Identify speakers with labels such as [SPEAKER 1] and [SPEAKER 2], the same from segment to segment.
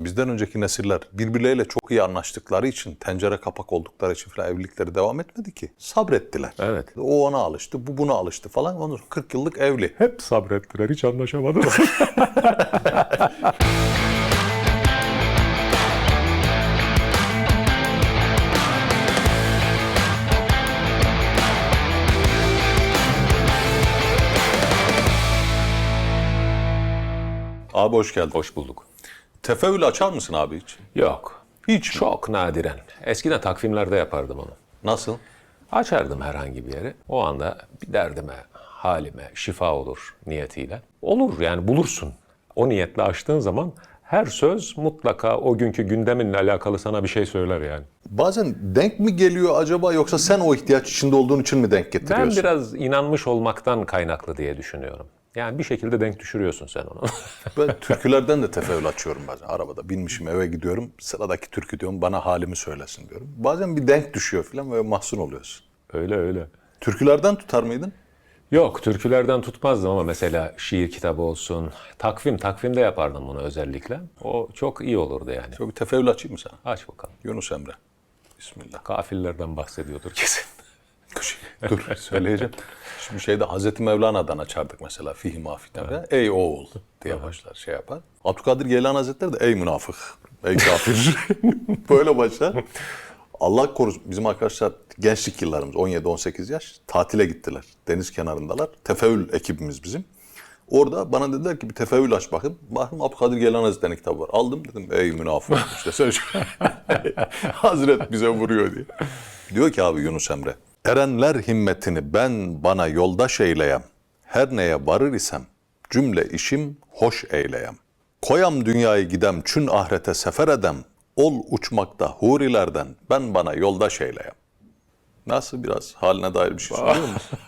[SPEAKER 1] Bizden önceki nesiller birbirleriyle çok iyi anlaştıkları için, tencere kapak oldukları için falan evlilikleri devam etmedi ki. Sabrettiler.
[SPEAKER 2] Evet.
[SPEAKER 1] O ona alıştı, bu buna alıştı falan. Ondan sonra 40 yıllık evli.
[SPEAKER 2] Hep sabrettiler, hiç anlaşamadılar.
[SPEAKER 1] Abi hoş geldin.
[SPEAKER 2] Hoş bulduk.
[SPEAKER 1] Tefeül açar mısın abi hiç?
[SPEAKER 2] Yok.
[SPEAKER 1] Hiç mi?
[SPEAKER 2] Çok nadiren. Eskiden takvimlerde yapardım onu.
[SPEAKER 1] Nasıl?
[SPEAKER 2] Açardım herhangi bir yeri. O anda bir derdime, halime şifa olur niyetiyle. Olur yani bulursun. O niyetle açtığın zaman her söz mutlaka o günkü gündeminle alakalı sana bir şey söyler yani.
[SPEAKER 1] Bazen denk mi geliyor acaba yoksa sen o ihtiyaç içinde olduğun için mi denk
[SPEAKER 2] Ben
[SPEAKER 1] getiriyorsun?
[SPEAKER 2] biraz inanmış olmaktan kaynaklı diye düşünüyorum. Yani bir şekilde denk düşürüyorsun sen onu.
[SPEAKER 1] Ben türkülerden de tefeül açıyorum bazen. Arabada binmişim eve gidiyorum. Sıradaki türkü diyorum bana halimi söylesin diyorum. Bazen bir denk düşüyor falan böyle mahzun oluyorsun.
[SPEAKER 2] öyle öyle.
[SPEAKER 1] Türkülerden tutar mıydın?
[SPEAKER 2] Yok türkülerden tutmazdım ama mesela şiir kitabı olsun, takvim, takvimde yapardım bunu özellikle. O çok iyi olurdu yani.
[SPEAKER 1] Bir tefeül açayım mı sana?
[SPEAKER 2] Aç bakalım.
[SPEAKER 1] Yunus Emre. Bismillah.
[SPEAKER 2] Kafirlerden bahsediyordur kesin.
[SPEAKER 1] Dur söyleyeceğim. Şimdi şeyde Hazreti Mevlana'dan açardık mesela Fihi Mafit'e. Ey oğul diye başlar şey yapar. Abdülkadir Geylani Hazretleri de ey münafık, ey kafir. Böyle başlar. Allah korusun bizim arkadaşlar gençlik yıllarımız 17-18 yaş tatile gittiler. Deniz kenarındalar. Tefeül ekibimiz bizim. Orada bana dediler ki bir tefeül aç bakın. Bakın Abdülkadir Geylani Hazretleri'nin kitabı var. Aldım dedim ey münafık işte sen Hazret bize vuruyor diye. Diyor ki abi Yunus Emre. Erenler himmetini ben bana yoldaş eyleyem. Her neye varır isem cümle işim hoş eyleyem. Koyam dünyayı gidem çün ahirete sefer edem. Ol uçmakta hurilerden ben bana yoldaş eyleyem. Nasıl biraz haline dair bir şey söylüyor musun?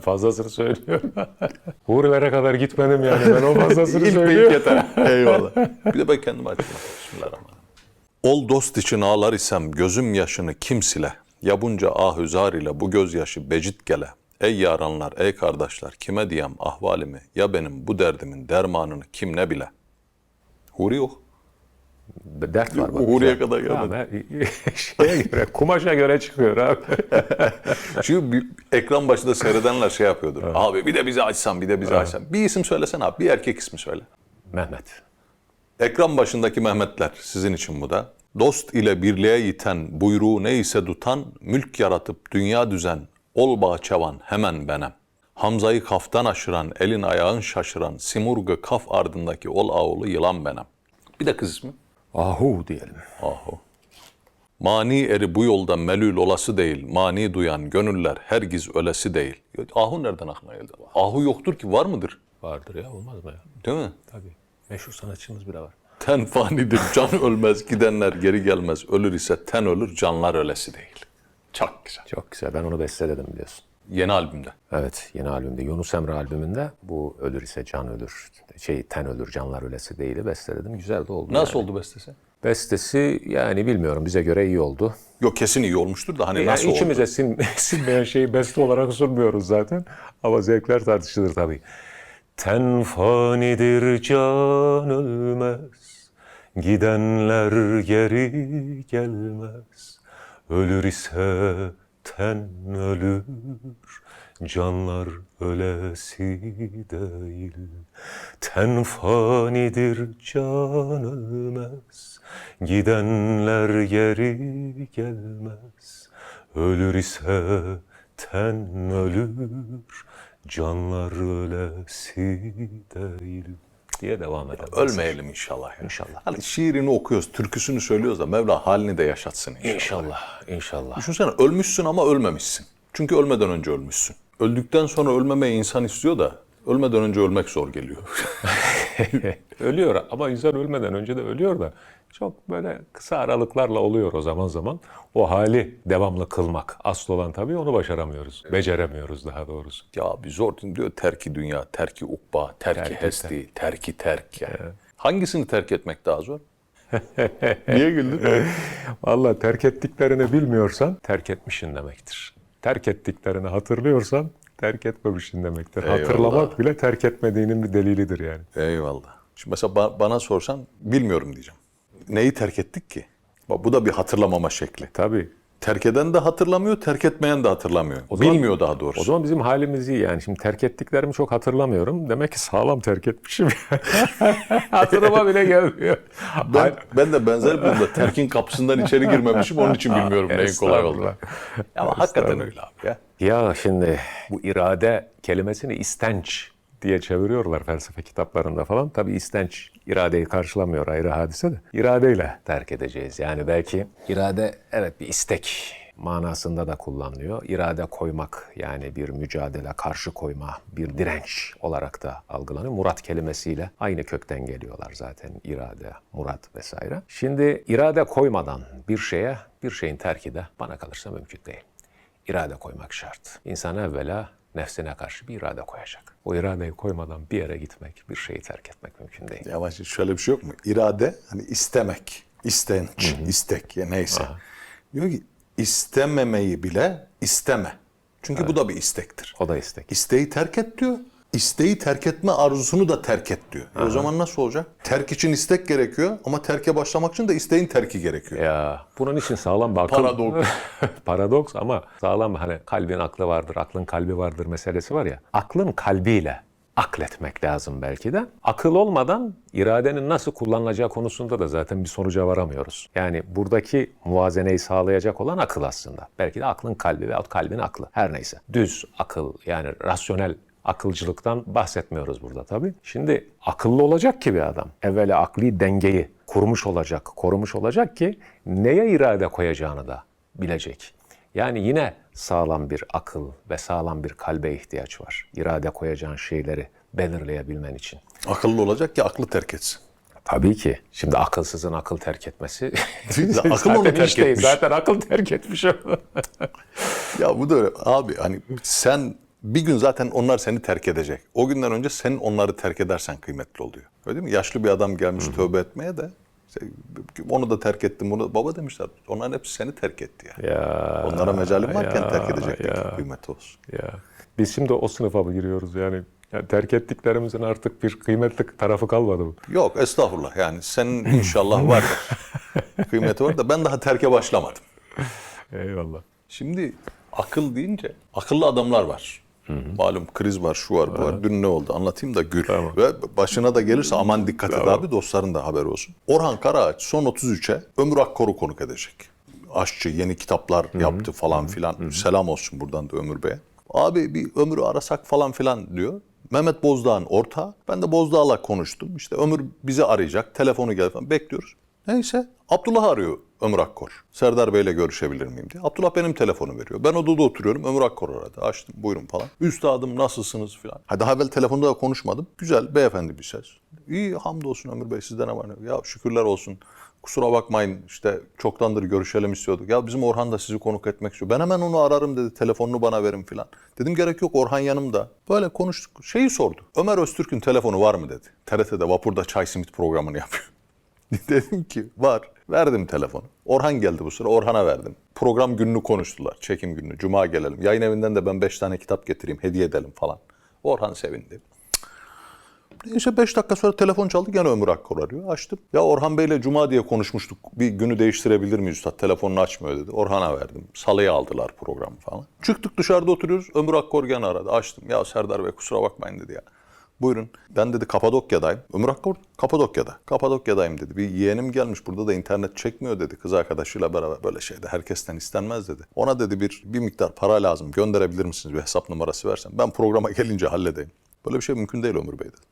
[SPEAKER 2] Fazlasını söylüyorum. Hurilere kadar gitmedim yani ben o fazlasını
[SPEAKER 1] İlk
[SPEAKER 2] söylüyorum.
[SPEAKER 1] yeter. Eyvallah. Bir de ben kendime açayım. Bismillahirrahmanirrahim. Ol dost için ağlar isem gözüm yaşını kim sile? Ya bunca ahüzar ile bu gözyaşı becit gele. Ey yaranlar, ey kardeşler kime diyem ahvalimi ya benim bu derdimin dermanını kim ne bile? Huri yok.
[SPEAKER 2] Dert var bak.
[SPEAKER 1] Huriye kadar gelmedi.
[SPEAKER 2] Şeye göre, kumaşa göre çıkıyor abi.
[SPEAKER 1] Çünkü ekran başında seyredenler şey yapıyordur. Abi bir de bizi açsan, bir de bizi açsan. Bir isim söylesen abi, bir erkek ismi söyle.
[SPEAKER 2] Mehmet.
[SPEAKER 1] Ekran başındaki Mehmetler sizin için bu da. Dost ile birliğe yiten, buyruğu neyse tutan, mülk yaratıp dünya düzen, ol bahçevan hemen benem. Hamza'yı kaftan aşıran, elin ayağın şaşıran, simurgu kaf ardındaki ol ağulu yılan benem. Bir de kız ismi.
[SPEAKER 2] Ahu diyelim.
[SPEAKER 1] Ahu. Mani eri bu yolda melül olası değil, mani duyan gönüller hergiz ölesi değil. Ahu nereden aklına geldi? Ahu yoktur ki var mıdır?
[SPEAKER 2] Vardır ya olmaz mı ya?
[SPEAKER 1] Değil mi?
[SPEAKER 2] Tabii. Meşhur sanatçımız bile var.
[SPEAKER 1] Ten fanidir, can ölmez, gidenler geri gelmez. Ölür ise ten ölür, canlar ölesi değil. Çok güzel.
[SPEAKER 2] Çok güzel. Ben onu besteledim biliyorsun.
[SPEAKER 1] Yeni albümde.
[SPEAKER 2] Evet yeni albümde Yunus Emre albümünde bu ölür ise can ölür şey ten ölür canlar ölesi değili besteledim. Güzel de oldu.
[SPEAKER 1] Nasıl
[SPEAKER 2] yani.
[SPEAKER 1] oldu bestesi?
[SPEAKER 2] Bestesi yani bilmiyorum bize göre iyi oldu.
[SPEAKER 1] Yok kesin iyi olmuştur da hani
[SPEAKER 2] Yani
[SPEAKER 1] nasıl
[SPEAKER 2] içimize
[SPEAKER 1] oldu?
[SPEAKER 2] sin, sinmeyen şeyi beste olarak sunmuyoruz zaten. Ama zevkler tartışılır tabii. Ten fanidir can ölmez. Gidenler geri gelmez. Ölür ise ten ölür. Canlar ölesi değil. Ten fanidir can ölmez. Gidenler geri gelmez. Ölür ise ten ölür. Canlar ölesi değil. Diye devam edelim.
[SPEAKER 1] Ölmeyelim inşallah. ya.
[SPEAKER 2] İnşallah.
[SPEAKER 1] Hani şiirini okuyoruz, türküsünü söylüyoruz da Mevla halini de yaşatsın inşallah.
[SPEAKER 2] İnşallah, inşallah.
[SPEAKER 1] Düşünsene ölmüşsün ama ölmemişsin. Çünkü ölmeden önce ölmüşsün. Öldükten sonra ölmemeyi insan istiyor da ölmeden önce ölmek zor geliyor.
[SPEAKER 2] ölüyor ama insan ölmeden önce de ölüyor da çok böyle kısa aralıklarla oluyor o zaman zaman. O hali devamlı kılmak. Asıl olan tabii onu başaramıyoruz. Beceremiyoruz daha doğrusu.
[SPEAKER 1] ya bir zor diyor terki dünya, terki ukba, terki,
[SPEAKER 2] Terki
[SPEAKER 1] hesti, terki terk yani. Hangisini terk etmek daha zor? Niye güldün?
[SPEAKER 2] Vallahi terk ettiklerini bilmiyorsan terk etmişin demektir. Terk ettiklerini hatırlıyorsan terk etmemişin demektir.
[SPEAKER 1] Eyvallah.
[SPEAKER 2] Hatırlamak bile terk etmediğinin bir delilidir yani.
[SPEAKER 1] Eyvallah. Şimdi mesela ba- bana sorsan bilmiyorum diyeceğim. neyi terk ettik ki? Bak bu da bir hatırlamama şekli.
[SPEAKER 2] Tabii.
[SPEAKER 1] Terk eden de hatırlamıyor, terk etmeyen de hatırlamıyor.
[SPEAKER 2] zaman-
[SPEAKER 1] Bilmiyor daha doğrusu.
[SPEAKER 2] O zaman bizim halimiz iyi yani. Şimdi terk ettiklerimi çok hatırlamıyorum. Demek ki sağlam terk etmişim. Hatırıma bile gelmiyor.
[SPEAKER 1] ben, ben de benzer bir durumda terkin kapısından içeri girmemişim onun için bilmiyorum neyin kolay oldu. Ama hakikaten öyle abi ya.
[SPEAKER 2] Ya şimdi bu irade kelimesini istenç diye çeviriyorlar felsefe kitaplarında falan. Tabii istenç iradeyi karşılamıyor ayrı hadise de. İradeyle terk edeceğiz. Yani belki irade evet bir istek manasında da kullanılıyor. İrade koymak yani bir mücadele, karşı koyma, bir direnç olarak da algılanıyor. Murat kelimesiyle aynı kökten geliyorlar zaten irade, murat vesaire. Şimdi irade koymadan bir şeye, bir şeyin terki de bana kalırsa mümkün değil irade koymak şart. İnsan evvela nefsine karşı bir irade koyacak. O iradeyi koymadan bir yere gitmek, bir şeyi terk etmek mümkün değil.
[SPEAKER 1] Şimdi şöyle bir şey yok mu? İrade hani istemek, istenç, istek ya neyse. Diyor ki istememeyi bile isteme. Çünkü bu da bir istektir.
[SPEAKER 2] O da istek.
[SPEAKER 1] İsteği terk et diyor. İsteği terk etme arzusunu da terk et diyor. E o zaman nasıl olacak? Terk için istek gerekiyor ama terke başlamak için de isteğin terki gerekiyor.
[SPEAKER 2] Ya bunun için sağlam bir akıl.
[SPEAKER 1] Paradoks.
[SPEAKER 2] Paradoks ama sağlam hani kalbin aklı vardır, aklın kalbi vardır meselesi var ya. Aklın kalbiyle akletmek lazım belki de. Akıl olmadan iradenin nasıl kullanılacağı konusunda da zaten bir sonuca varamıyoruz. Yani buradaki muvazeneyi sağlayacak olan akıl aslında. Belki de aklın kalbi veyahut kalbin aklı. Her neyse. Düz akıl yani rasyonel akılcılıktan bahsetmiyoruz burada tabii. Şimdi akıllı olacak ki bir adam. Evvela akli dengeyi kurmuş olacak, korumuş olacak ki neye irade koyacağını da bilecek. Yani yine sağlam bir akıl ve sağlam bir kalbe ihtiyaç var. İrade koyacağın şeyleri belirleyebilmen için.
[SPEAKER 1] Akıllı olacak ki aklı terk etsin.
[SPEAKER 2] Tabii ki. Şimdi akılsızın akıl terk etmesi.
[SPEAKER 1] Akıl onu terk
[SPEAKER 2] değil.
[SPEAKER 1] etmiş.
[SPEAKER 2] Zaten akıl terk etmiş o.
[SPEAKER 1] Ya bu da öyle. Abi hani sen bir gün zaten onlar seni terk edecek. O günden önce sen onları terk edersen kıymetli oluyor. Öyle değil mi? Yaşlı bir adam gelmiş tövbe etmeye de işte onu da terk ettim bunu. Baba demişler onların hepsi seni terk etti yani.
[SPEAKER 2] ya,
[SPEAKER 1] Onlara mecalim varken
[SPEAKER 2] ya,
[SPEAKER 1] terk edecekler ki
[SPEAKER 2] ya.
[SPEAKER 1] kıymeti olsun.
[SPEAKER 2] Ya biz şimdi o sınıfa mı giriyoruz yani? Yani terk ettiklerimizin artık bir kıymetli tarafı kalmadı mı?
[SPEAKER 1] Yok estağfurullah yani senin inşallah var. Kıymeti var da ben daha terke başlamadım.
[SPEAKER 2] Eyvallah.
[SPEAKER 1] Şimdi akıl deyince akıllı adamlar var. Malum kriz var, şu var, bu var. Dün ne oldu anlatayım da gül. Ve başına da gelirse aman dikkat et abi dostların da haberi olsun. Orhan Karaağaç son 33'e Ömür Akkor'u konuk edecek. Aşçı yeni kitaplar yaptı falan filan. Selam olsun buradan da Ömür Bey'e. Abi bir Ömür'ü arasak falan filan diyor. Mehmet Bozdağ'ın ortağı. Ben de Bozdağ'la konuştum. İşte Ömür bizi arayacak. Telefonu gel falan. Bekliyoruz. Neyse Abdullah arıyor Ömür Akkor. Serdar Bey'le görüşebilir miyim diye. Abdullah benim telefonu veriyor. Ben odada oturuyorum. Ömür Akkor aradı. Açtım buyurun falan. Üstadım nasılsınız falan. Ha daha evvel telefonda da konuşmadım. Güzel beyefendi bir ses. İyi hamdolsun Ömür Bey sizde ne var ne? Ya şükürler olsun. Kusura bakmayın işte çoktandır görüşelim istiyorduk. Ya bizim Orhan da sizi konuk etmek istiyor. Ben hemen onu ararım dedi. Telefonunu bana verin filan. Dedim gerek yok Orhan yanımda. Böyle konuştuk. Şeyi sordu. Ömer Öztürk'ün telefonu var mı dedi. TRT'de vapurda çay simit programını yapıyor. Dedim ki var. Verdim telefonu. Orhan geldi bu sıra. Orhan'a verdim. Program gününü konuştular. Çekim gününü. Cuma gelelim. Yayın evinden de ben beş tane kitap getireyim. Hediye edelim falan. Orhan sevindi. Neyse 5 dakika sonra telefon çaldı gene Ömür Akkor arıyor. Açtım. Ya Orhan Bey'le Cuma diye konuşmuştuk. Bir günü değiştirebilir miyiz Üstad? Telefonunu açmıyor dedi. Orhan'a verdim. Salıya aldılar programı falan. Çıktık dışarıda oturuyoruz. Ömür Akkor gene aradı. Açtım. Ya Serdar Bey kusura bakmayın dedi ya. Buyurun. Ben dedi Kapadokya'dayım. Ömür Akkor Kapadokya'da. Kapadokya'dayım dedi. Bir yeğenim gelmiş burada da internet çekmiyor dedi. Kız arkadaşıyla beraber böyle şeyde herkesten istenmez dedi. Ona dedi bir bir miktar para lazım. Gönderebilir misiniz? Bir hesap numarası versen. Ben programa gelince halledeyim. Böyle bir şey mümkün değil Ömür Bey dedi.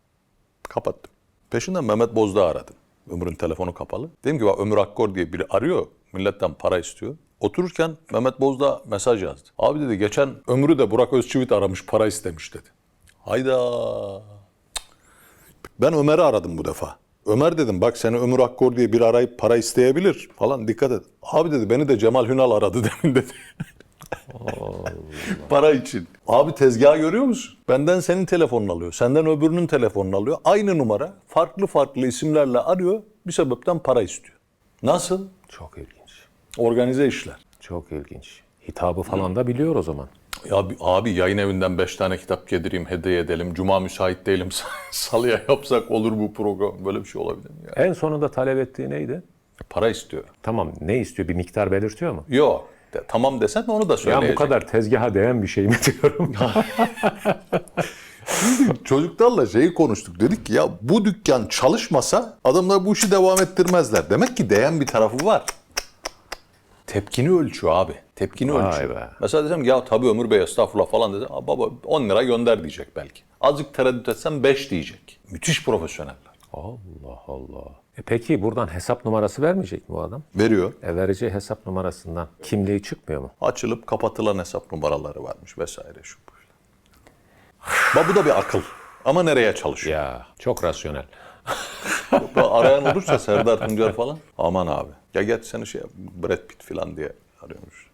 [SPEAKER 1] Kapattım. Peşinden Mehmet Bozdağ aradım. Ömür'ün telefonu kapalı. Dedim ki bak Ömür Akkor diye biri arıyor. Milletten para istiyor. Otururken Mehmet Bozdağ mesaj yazdı. Abi dedi geçen Ömür'ü de Burak Özçivit aramış para istemiş dedi. Hayda. Ben Ömer'i aradım bu defa. Ömer dedim bak seni Ömür Akkor diye bir arayıp para isteyebilir falan dikkat et. Abi dedi beni de Cemal Hünal aradı demin dedi. Para için. Abi tezgahı görüyor musun? Benden senin telefonunu alıyor. Senden öbürünün telefonunu alıyor. Aynı numara farklı farklı isimlerle arıyor. Bir sebepten para istiyor. Nasıl?
[SPEAKER 2] Çok ilginç.
[SPEAKER 1] Organize işler.
[SPEAKER 2] Çok ilginç. Hitabı falan da biliyor o zaman.
[SPEAKER 1] Ya abi yayın evinden beş tane kitap getireyim, hediye edelim. Cuma müsait değilim. Salıya yapsak olur bu program. Böyle bir şey olabilir mi ya?
[SPEAKER 2] En sonunda talep ettiği neydi?
[SPEAKER 1] Para istiyor.
[SPEAKER 2] Tamam ne istiyor? Bir miktar belirtiyor mu?
[SPEAKER 1] Yok. De, tamam desen onu da
[SPEAKER 2] Ya
[SPEAKER 1] söyleyecek.
[SPEAKER 2] bu kadar tezgaha değen bir şey mi diyorum?
[SPEAKER 1] Çocuklarla şeyi konuştuk. Dedik ki ya bu dükkan çalışmasa adamlar bu işi devam ettirmezler. Demek ki değen bir tarafı var. Tepkini ölçüyor abi. Tepkini
[SPEAKER 2] Vay
[SPEAKER 1] ölçüyor.
[SPEAKER 2] be.
[SPEAKER 1] Mesela desem ya tabii Ömür Bey estağfurullah falan desem "Aa, baba 10 lira gönder diyecek belki. Azıcık tereddüt etsem 5 diyecek. Müthiş profesyoneller.
[SPEAKER 2] Allah Allah. E peki buradan hesap numarası vermeyecek mi bu adam?
[SPEAKER 1] Veriyor.
[SPEAKER 2] E vereceği hesap numarasından kimliği çıkmıyor mu?
[SPEAKER 1] Açılıp kapatılan hesap numaraları varmış vesaire şu. Bak bu da bir akıl. Ama nereye çalışıyor?
[SPEAKER 2] Ya çok rasyonel.
[SPEAKER 1] Arayan olursa Serdar Tuncer falan. Aman abi. Ya geç seni şey Brad Pitt falan diye arıyormuş.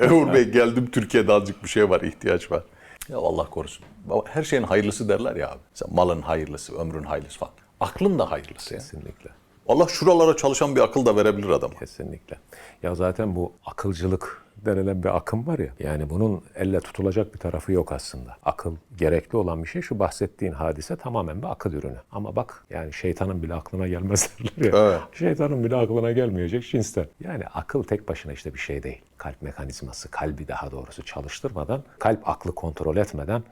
[SPEAKER 1] Uğur Bey geldim Türkiye'de azıcık bir şey var, ihtiyaç var. Ya Allah korusun. Her şeyin hayırlısı derler ya abi. Mesela malın hayırlısı, ömrün hayırlısı falan. Aklın da hayırlısı ya.
[SPEAKER 2] Kesinlikle.
[SPEAKER 1] Allah şuralara çalışan bir akıl da verebilir adama.
[SPEAKER 2] Kesinlikle. Ya zaten bu akılcılık denilen bir akım var ya. Yani bunun elle tutulacak bir tarafı yok aslında. Akıl gerekli olan bir şey. Şu bahsettiğin hadise tamamen bir akıl ürünü. Ama bak yani şeytanın bile aklına gelmez derler ya.
[SPEAKER 1] Evet.
[SPEAKER 2] Şeytanın bile aklına gelmeyecek cinsten. Yani akıl tek başına işte bir şey değil. Kalp mekanizması, kalbi daha doğrusu çalıştırmadan, kalp aklı kontrol etmeden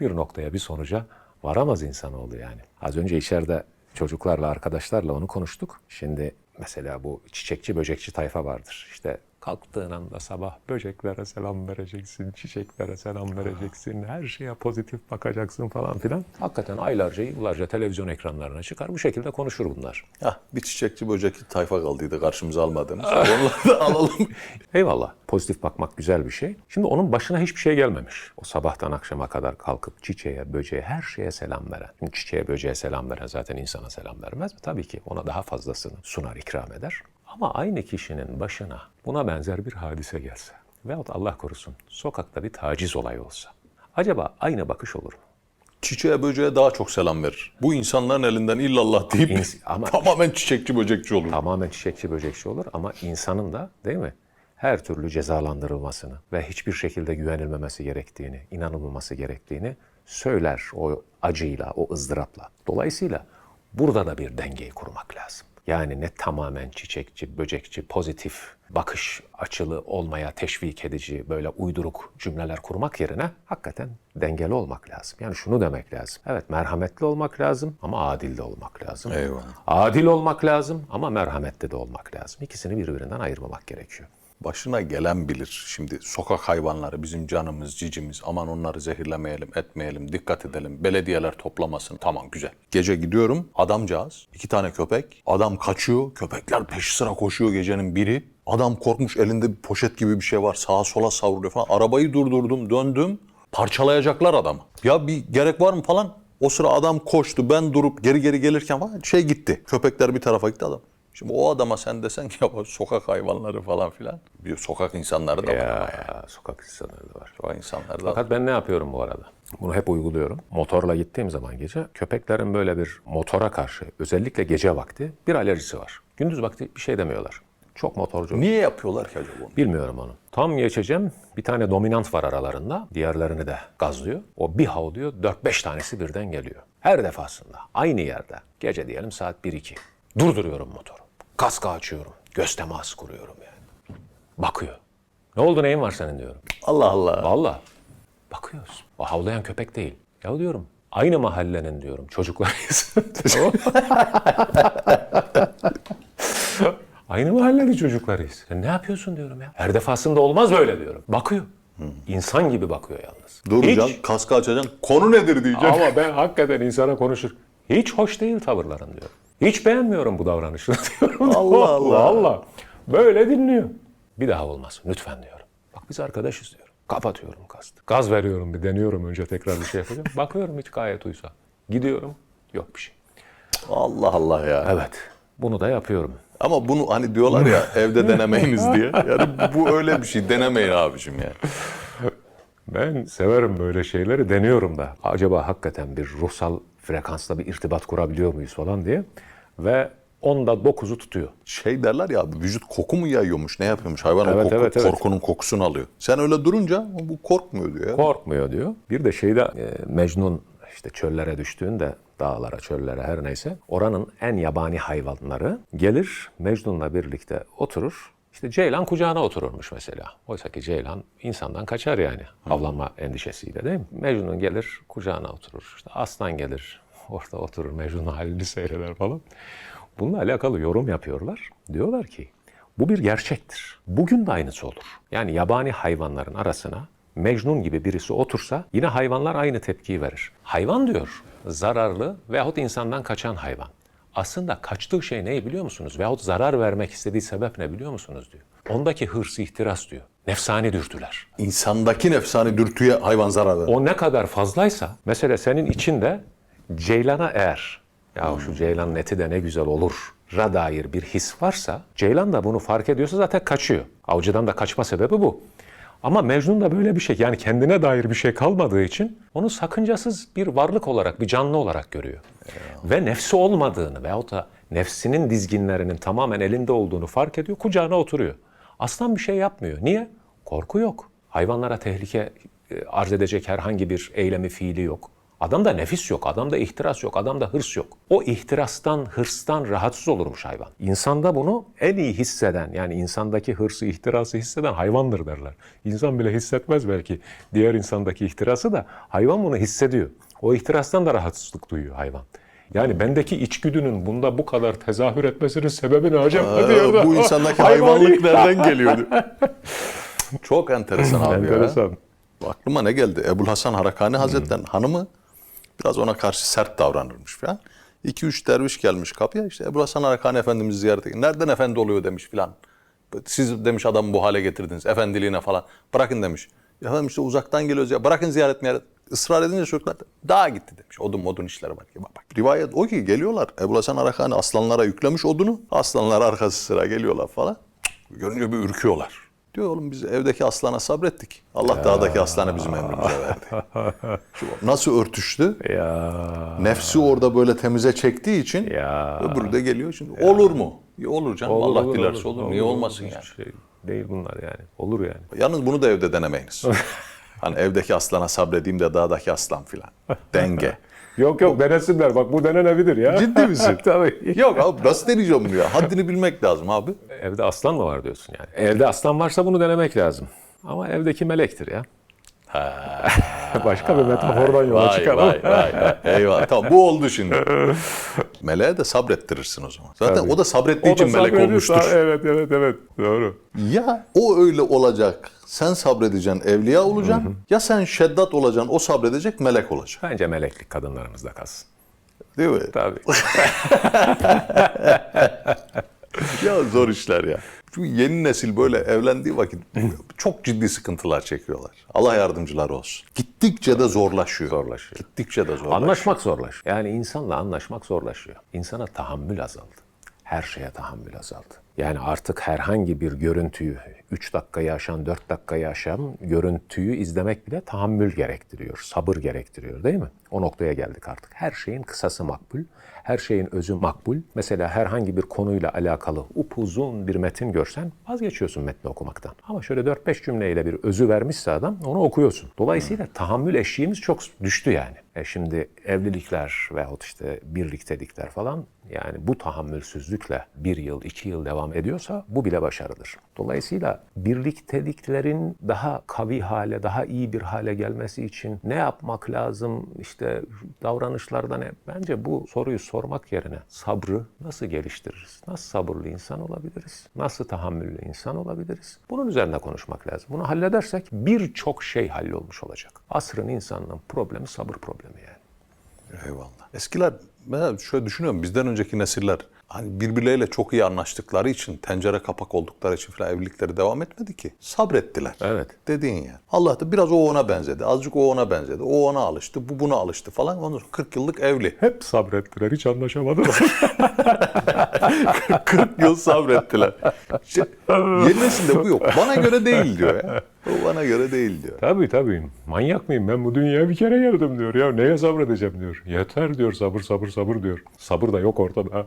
[SPEAKER 2] bir noktaya, bir sonuca varamaz insanoğlu yani. Az önce içeride çocuklarla, arkadaşlarla onu konuştuk. Şimdi mesela bu çiçekçi, böcekçi tayfa vardır. İşte kalktığın anda sabah böceklere selam vereceksin, çiçeklere selam vereceksin, her şeye pozitif bakacaksın falan filan. Hakikaten aylarca, yıllarca televizyon ekranlarına çıkar. Bu şekilde konuşur bunlar.
[SPEAKER 1] Hah, bir çiçekçi böcekli tayfa kaldıydı karşımıza almadığımız. Onları da alalım.
[SPEAKER 2] Eyvallah. Pozitif bakmak güzel bir şey. Şimdi onun başına hiçbir şey gelmemiş. O sabahtan akşama kadar kalkıp çiçeğe, böceğe, her şeye selam veren. Şimdi çiçeğe, böceğe selam veren zaten insana selam vermez mi? Tabii ki ona daha fazlasını sunar, ikram eder. Ama aynı kişinin başına buna benzer bir hadise gelse veyahut Allah korusun sokakta bir taciz olayı olsa acaba aynı bakış olur mu?
[SPEAKER 1] Çiçeğe böceğe daha çok selam verir. Bu insanların elinden illallah deyip
[SPEAKER 2] İns- ama-
[SPEAKER 1] tamamen çiçekçi böcekçi olur.
[SPEAKER 2] tamamen çiçekçi böcekçi olur ama insanın da değil mi? Her türlü cezalandırılmasını ve hiçbir şekilde güvenilmemesi gerektiğini, inanılmaması gerektiğini söyler o acıyla, o ızdırapla. Dolayısıyla burada da bir dengeyi kurmak lazım. Yani ne tamamen çiçekçi, böcekçi, pozitif, bakış açılı olmaya teşvik edici böyle uyduruk cümleler kurmak yerine hakikaten dengeli olmak lazım. Yani şunu demek lazım. Evet merhametli olmak lazım ama adil de olmak lazım.
[SPEAKER 1] Eyvallah.
[SPEAKER 2] Adil olmak lazım ama merhametli de olmak lazım. İkisini birbirinden ayırmamak gerekiyor.
[SPEAKER 1] Başına gelen bilir. Şimdi sokak hayvanları bizim canımız, cicimiz. Aman onları zehirlemeyelim, etmeyelim, dikkat edelim. Belediyeler toplamasın. Tamam güzel. Gece gidiyorum. Adamcağız. iki tane köpek. Adam kaçıyor. Köpekler peşi sıra koşuyor gecenin biri. Adam korkmuş elinde bir poşet gibi bir şey var. Sağa sola savruluyor falan. Arabayı durdurdum, döndüm. Parçalayacaklar adamı. Ya bir gerek var mı falan. O sıra adam koştu. Ben durup geri geri gelirken falan şey gitti. Köpekler bir tarafa gitti adam. Şimdi o adama sen desen ki ya sokak hayvanları falan filan. Bir sokak insanları da var.
[SPEAKER 2] Ya,
[SPEAKER 1] ya.
[SPEAKER 2] ya sokak insanları da var.
[SPEAKER 1] Sokak insanları da
[SPEAKER 2] Fakat ben ne yapıyorum bu arada? Bunu hep uyguluyorum. Motorla gittiğim zaman gece köpeklerin böyle bir motora karşı özellikle gece vakti bir alerjisi var. Gündüz vakti bir şey demiyorlar. Çok motorcu.
[SPEAKER 1] Niye yapıyorlar ki acaba onu?
[SPEAKER 2] Bilmiyorum onu. Tam geçeceğim. Bir tane dominant var aralarında. Diğerlerini de gazlıyor. O bir havlıyor. 4-5 tanesi birden geliyor. Her defasında. Aynı yerde. Gece diyelim saat 1-2. Durduruyorum motoru. Kaska açıyorum. Göz teması kuruyorum yani. Bakıyor. Ne oldu neyin var senin diyorum.
[SPEAKER 1] Allah Allah.
[SPEAKER 2] Vallahi bakıyoruz. O havlayan köpek değil. Ya diyorum aynı mahallenin diyorum çocuklarıyız. Tamam. aynı mahallenin çocuklarıyız. Sen ne yapıyorsun diyorum ya. Her defasında olmaz böyle diyorum. Bakıyor. İnsan gibi bakıyor yalnız.
[SPEAKER 1] Duracaksın,
[SPEAKER 2] Hiç,
[SPEAKER 1] kaskı açacaksın. Konu nedir diyeceksin.
[SPEAKER 2] ama ben hakikaten insana konuşur. Hiç hoş değil tavırların diyor. Hiç beğenmiyorum bu davranışını diyorum.
[SPEAKER 1] Allah Allah.
[SPEAKER 2] Allah. Böyle dinliyor. Bir daha olmasın lütfen diyorum. Bak biz arkadaşız diyorum. Kapatıyorum kastı. Gaz veriyorum bir deniyorum önce tekrar bir şey yapacağım. Bakıyorum hiç gayet uysa. Gidiyorum yok bir şey.
[SPEAKER 1] Allah Allah ya.
[SPEAKER 2] Evet bunu da yapıyorum.
[SPEAKER 1] Ama bunu hani diyorlar ya evde denemeyiniz diye. Yani bu öyle bir şey. Denemeyin abicim ya.
[SPEAKER 2] Ben severim böyle şeyleri deniyorum da. Acaba hakikaten bir ruhsal frekansla bir irtibat kurabiliyor muyuz falan diye. Ve onda 9'u tutuyor.
[SPEAKER 1] Şey derler ya vücut koku mu yayıyormuş ne yapıyormuş hayvan o
[SPEAKER 2] Evet,
[SPEAKER 1] koku,
[SPEAKER 2] evet, evet.
[SPEAKER 1] korkunun kokusunu alıyor. Sen öyle durunca bu korkmuyor diyor ya.
[SPEAKER 2] Korkmuyor diyor. Bir de şeyde e, Mecnun işte çöllere düştüğünde dağlara, çöllere her neyse. Oranın en yabani hayvanları gelir Mecnun'la birlikte oturur. İşte Ceylan kucağına otururmuş mesela. Oysa ki Ceylan insandan kaçar yani. Avlanma endişesiyle değil mi? Mecnun gelir kucağına oturur. İşte aslan gelir orada oturur Mecnun'un halini seyreder falan. Bununla alakalı yorum yapıyorlar. Diyorlar ki bu bir gerçektir. Bugün de aynısı olur. Yani yabani hayvanların arasına Mecnun gibi birisi otursa yine hayvanlar aynı tepkiyi verir. Hayvan diyor zararlı veyahut insandan kaçan hayvan. Aslında kaçtığı şey ne biliyor musunuz? Veyahut zarar vermek istediği sebep ne biliyor musunuz diyor. Ondaki hırs, ihtiras diyor. Nefsani dürtüler.
[SPEAKER 1] İnsandaki nefsani dürtüye hayvan zarar verir.
[SPEAKER 2] O ne kadar fazlaysa mesela senin içinde ceylana eğer ya şu ceylanın eti de ne güzel olur ra dair bir his varsa ceylan da bunu fark ediyorsa zaten kaçıyor. Avcıdan da kaçma sebebi bu. Ama Mecnun da böyle bir şey yani kendine dair bir şey kalmadığı için onu sakıncasız bir varlık olarak, bir canlı olarak görüyor. Ve nefsi olmadığını veyahut da nefsinin dizginlerinin tamamen elinde olduğunu fark ediyor, kucağına oturuyor. Aslan bir şey yapmıyor. Niye? Korku yok. Hayvanlara tehlike e, arz edecek herhangi bir eylemi, fiili yok. Adamda nefis yok, adamda ihtiras yok, adamda hırs yok. O ihtirastan, hırstan rahatsız olurmuş hayvan. İnsanda bunu en iyi hisseden, yani insandaki hırsı, ihtirası hisseden hayvandır derler. İnsan bile hissetmez belki diğer insandaki ihtirası da hayvan bunu hissediyor. O ihtirastan da rahatsızlık duyuyor hayvan. Yani bendeki içgüdünün bunda bu kadar tezahür etmesinin sebebi ne acaba
[SPEAKER 1] Ee,
[SPEAKER 2] diyor da.
[SPEAKER 1] bu insandaki
[SPEAKER 2] Hayvan-
[SPEAKER 1] hayvanlık nereden geliyordu? Çok enteresan abi ya.
[SPEAKER 2] Enteresan.
[SPEAKER 1] Aklıma ne geldi? Ebu Hasan Harakani Hazretleri'nin hanımı biraz ona karşı sert davranırmış falan. İki üç derviş gelmiş kapıya işte Ebu Hasan Harakani Efendimiz'i ziyarete Nereden efendi oluyor demiş filan. Siz demiş adamı bu hale getirdiniz efendiliğine falan. Bırakın demiş. Ya efendim işte uzaktan geliyoruz ya bırakın ziyaret mi Israr edince çocuklar daha gitti demiş. Odun modun işleri var. Bak, bak. Rivayet o ki geliyorlar. Ebu Hasan Harakani aslanlara yüklemiş odunu. Aslanlar arkası sıra geliyorlar falan. Görünce bir ürküyorlar. Diyor oğlum biz evdeki aslana sabrettik. Allah dağdaki aslanı bizim emrimize verdi. Şu Nasıl örtüştü?
[SPEAKER 2] Ya.
[SPEAKER 1] Nefsi orada böyle temize çektiği için
[SPEAKER 2] Ya.
[SPEAKER 1] öbürü de geliyor. Şimdi olur mu? Ya olur canım.
[SPEAKER 2] Olur,
[SPEAKER 1] Allah
[SPEAKER 2] olur,
[SPEAKER 1] dilerse olur. Niye olmasın yani?
[SPEAKER 2] Hiçbir Şey değil bunlar yani. Olur yani.
[SPEAKER 1] Yalnız bunu da evde denemeyiniz. hani evdeki aslana sabredeyim de dağdaki aslan filan. Denge.
[SPEAKER 2] Yok yok denesinler. Bak bu denenebilir ya.
[SPEAKER 1] Ciddi misin?
[SPEAKER 2] Tabii.
[SPEAKER 1] Yok abi nasıl deneyeceğim bunu ya? Haddini bilmek lazım abi.
[SPEAKER 2] Evde aslan mı var diyorsun yani? Evde aslan varsa bunu denemek lazım. Ama evdeki melektir ya. Başka bir metafordan yola
[SPEAKER 1] Vay
[SPEAKER 2] çıkalım.
[SPEAKER 1] vay vay. vay. Eyvallah. Tamam bu oldu şimdi. Meleğe de sabrettirirsin o zaman. Zaten
[SPEAKER 2] Tabii.
[SPEAKER 1] o da sabrettiği için melek
[SPEAKER 2] sabrediyorsa-
[SPEAKER 1] olmuştur.
[SPEAKER 2] Evet evet evet. Doğru.
[SPEAKER 1] Ya o öyle olacak. Sen sabredeceksin, evliya olacaksın. Ya sen şeddat olacaksın, o sabredecek, melek olacak.
[SPEAKER 2] Bence meleklik kadınlarımızda kalsın.
[SPEAKER 1] Değil mi?
[SPEAKER 2] Tabii.
[SPEAKER 1] ya zor işler ya. Çünkü yeni nesil böyle evlendiği vakit çok ciddi sıkıntılar çekiyorlar. Allah yardımcıları olsun. Gittikçe de zorlaşıyor.
[SPEAKER 2] Zorlaşıyor.
[SPEAKER 1] Gittikçe de zorlaşıyor.
[SPEAKER 2] Anlaşmak zorlaşıyor. Yani insanla anlaşmak zorlaşıyor. İnsana tahammül azaldı. Her şeye tahammül azaldı. Yani artık herhangi bir görüntüyü, 3 dakika yaşam, 4 dakika yaşam görüntüyü izlemek bile tahammül gerektiriyor, sabır gerektiriyor değil mi? O noktaya geldik artık. Her şeyin kısası makbul, her şeyin özü makbul. Mesela herhangi bir konuyla alakalı upuzun bir metin görsen vazgeçiyorsun metni okumaktan. Ama şöyle 4-5 cümleyle bir özü vermişse adam onu okuyorsun. Dolayısıyla tahammül eşiğimiz çok düştü yani. E şimdi evlilikler veyahut işte birliktelikler falan yani bu tahammülsüzlükle bir yıl, iki yıl devam ediyorsa bu bile başarıdır. Dolayısıyla birlikteliklerin daha kavi hale, daha iyi bir hale gelmesi için ne yapmak lazım? İşte davranışlarda ne? Bence bu soruyu sormak yerine sabrı nasıl geliştiririz? Nasıl sabırlı insan olabiliriz? Nasıl tahammüllü insan olabiliriz? Bunun üzerine konuşmak lazım. Bunu halledersek birçok şey hallolmuş olacak. Asrın insanlığın problemi sabır problemi yani.
[SPEAKER 1] Eyvallah. Eskiler mesela şöyle düşünüyorum bizden önceki nesiller hani birbirleriyle çok iyi anlaştıkları için tencere kapak oldukları için falan evlilikleri devam etmedi ki. Sabrettiler.
[SPEAKER 2] Evet.
[SPEAKER 1] Dediğin yani. Allah da biraz o ona benzedi. Azıcık o ona benzedi. O ona alıştı. Bu buna alıştı falan. Ondan sonra 40 yıllık evli.
[SPEAKER 2] Hep sabrettiler, hiç anlaşamadılar.
[SPEAKER 1] 40 yıl sabrettiler. İşte, yeni nesilde bu yok. Bana göre değil diyor ya. O bana göre değil diyor.
[SPEAKER 2] tabii tabii. Manyak mıyım? Ben bu dünyaya bir kere geldim diyor. Ya neye sabredeceğim diyor. Yeter diyor sabır sabır sabır diyor. Sabır da yok ortada.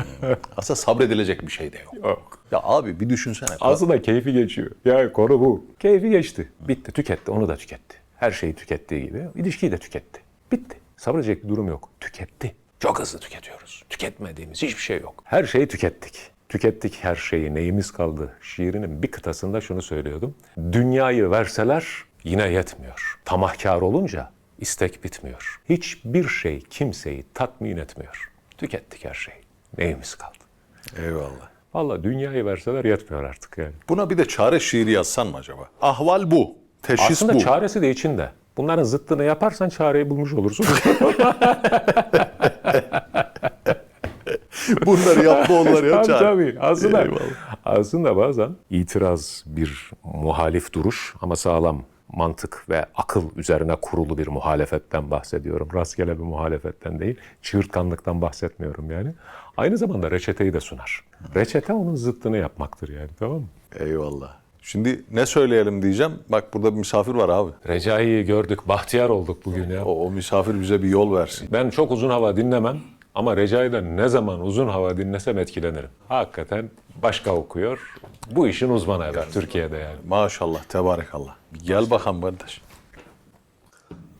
[SPEAKER 1] Aslında sabredilecek bir şey de yok.
[SPEAKER 2] yok.
[SPEAKER 1] Ya abi bir düşünsene.
[SPEAKER 2] Aslında keyfi geçiyor. Ya konu bu. Keyfi geçti. Bitti, tüketti. Onu da tüketti. Her şeyi tükettiği gibi ilişkiyi de tüketti. Bitti. Sabredecek bir durum yok. Tüketti. Çok hızlı tüketiyoruz. Tüketmediğimiz hiçbir şey yok. Her şeyi tükettik. Tükettik her şeyi. Neyimiz kaldı? Şiirinin bir kıtasında şunu söylüyordum. Dünyayı verseler yine yetmiyor. Tamahkar olunca istek bitmiyor. Hiçbir şey kimseyi tatmin etmiyor. Tükettik her şeyi. Neyimiz kaldı?
[SPEAKER 1] Eyvallah.
[SPEAKER 2] Vallahi dünyayı verseler yetmiyor artık yani.
[SPEAKER 1] Buna bir de çare şiiri yazsan mı acaba? Ahval bu. Teşhis
[SPEAKER 2] Aslında
[SPEAKER 1] bu.
[SPEAKER 2] çaresi de içinde. Bunların zıttını yaparsan çareyi bulmuş olursun.
[SPEAKER 1] Bunları yapma onları ya
[SPEAKER 2] tabii tabii. Aslında,
[SPEAKER 1] Eyvallah.
[SPEAKER 2] aslında bazen itiraz bir muhalif duruş ama sağlam mantık ve akıl üzerine kurulu bir muhalefetten bahsediyorum. Rastgele bir muhalefetten değil, çığırtkanlıktan bahsetmiyorum yani. Aynı zamanda reçeteyi de sunar. Reçete onun zıttını yapmaktır yani tamam mı?
[SPEAKER 1] Eyvallah. Şimdi ne söyleyelim diyeceğim. Bak burada bir misafir var abi.
[SPEAKER 2] Recai'yi gördük, bahtiyar olduk bugün ya.
[SPEAKER 1] O, o misafir bize bir yol versin.
[SPEAKER 2] Ben çok uzun hava dinlemem ama Recai'den ne zaman uzun hava dinlesem etkilenirim. Hakikaten başka okuyor. Bu işin uzmanı evet Türkiye'de yani.
[SPEAKER 1] Maşallah, tebarekallah. Bir gel bakalım kardeş.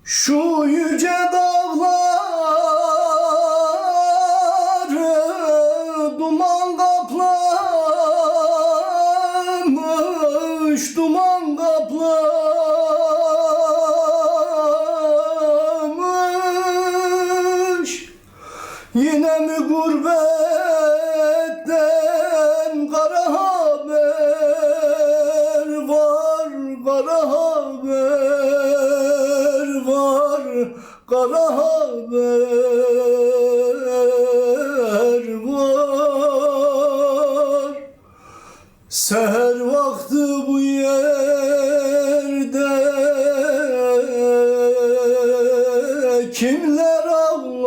[SPEAKER 3] Şu yüce dağları duman kaplamış, kimler ağlamış?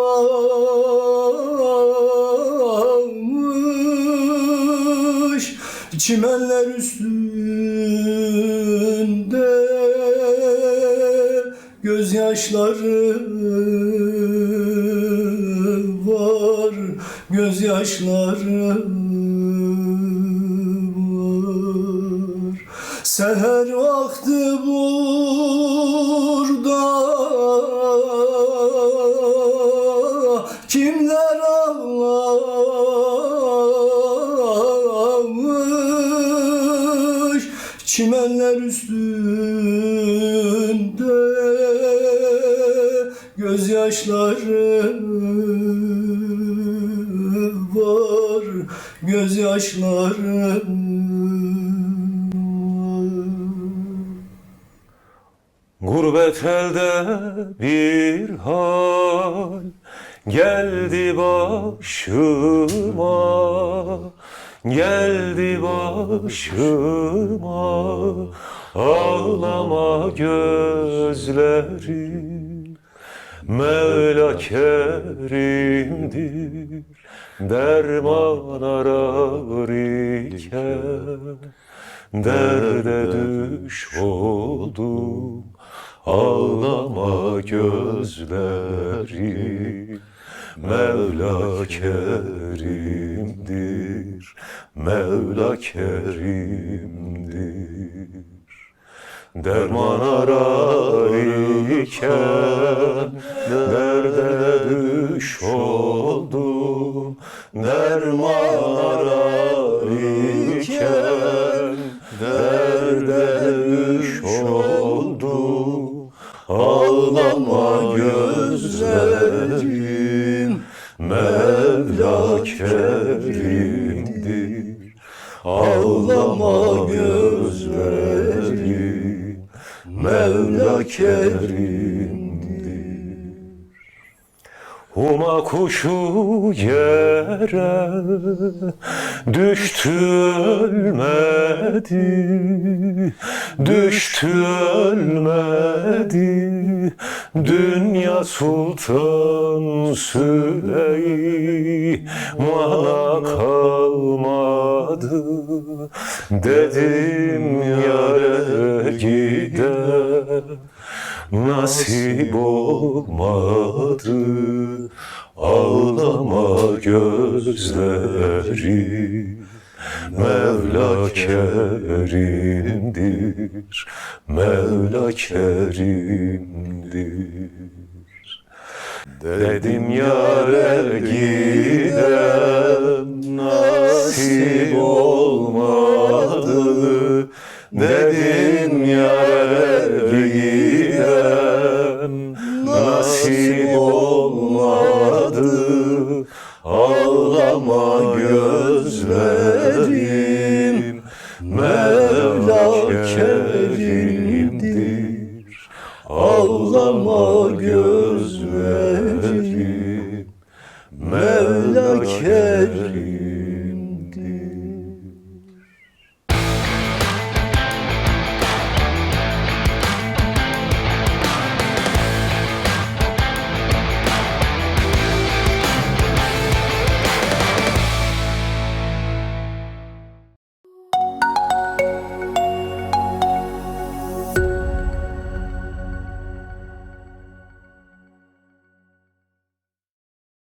[SPEAKER 3] Çimenler üstünde gözyaşları var gözyaşları var. Seher vakti gözyaşları var.
[SPEAKER 2] Gurbet elde bir hal. Geldi başıma. Geldi başıma. Ağlama gözlerim. Mevla kerimdir derman arar Derde düş oldum ağlama gözlerim. Mevla kerimdir Mevla kerimdir Derman arar iken Derde düş oldum? Derman arar iken Derde düş oldum? Ağlama gözlerim Mevla kerimdir. Ağlama gözlerim Mevla kerimdir Huma kuşu yere düştü ölmedi. Düştü ölmedi. Dünya Sultan Süleyman'a kalmadı. Dedim yare gider nasip olmadı. Ağlama gözlerim Mevla kerimdir. Mevla kerimdir.
[SPEAKER 3] Dedim yare gidem nasip olmadı. Dedim yare gidem nasip olmadı. Ağlama gözlerim. Mevla